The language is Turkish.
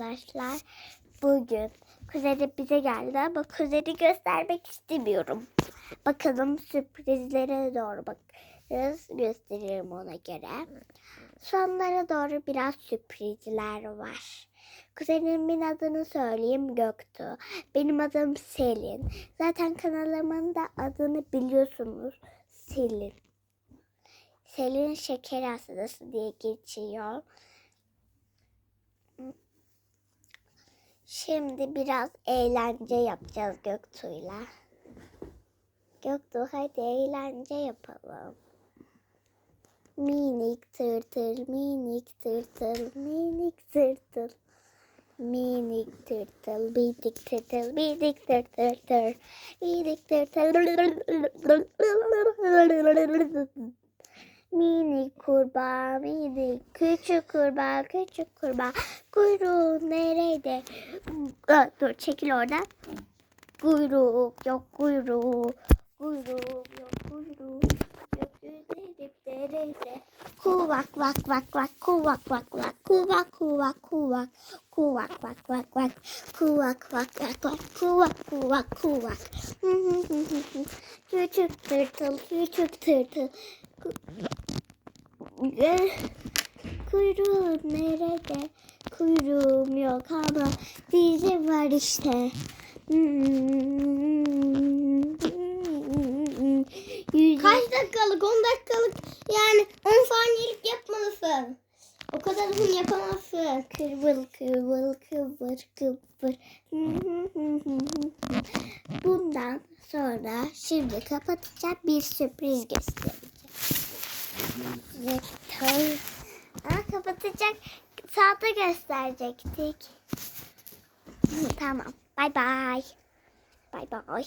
arkadaşlar. Bugün kuzeni bize geldi ama kuzeni göstermek istemiyorum. Bakalım sürprizlere doğru bakarız. Gösteririm ona göre. Sonlara doğru biraz sürprizler var. Kuzenimin adını söyleyeyim Göktuğ. Benim adım Selin. Zaten kanalımın da adını biliyorsunuz. Selin. Selin şeker hastası diye geçiyor. Şimdi biraz eğlence yapacağız Göktuğ'yla. Göktuğ hadi eğlence yapalım. Minik tırtıl, minik tırtıl, minik tırtıl. Minik tırtıl, minik tırtıl, minik tırtıl, minik tırtıl. Minik kurbağa, minik küçük kurbağa, küçük kurbağa. Kuyruğu nerede? Aa, dur çekil oradan. Kuyruk yok kuyruğu. Kuyruk yok kuyruğu. Gökyüzü derece. Kuvak vak vak vak kuvak vak vak kuvak kuvak kuvak kuvak vak vak vak kuvak vak vak vak kuvak kuvak kuvak küçük tırtıl küçük tırtıl Kuyruğum nerede? Kuyruğum yok ama dizim var işte. Kaç dakikalık? 10 dakikalık yani 10 saniyelik yapmalısın. O kadar uzun yapamazsın. Kıvıl kıvıl kıvır kıvır. Bundan sonra şimdi kapatacağım bir sürpriz göstereceğim. Vektör. Aa, kapatacak. Sağda gösterecektik. Tamam. Bay bay. Bay bay.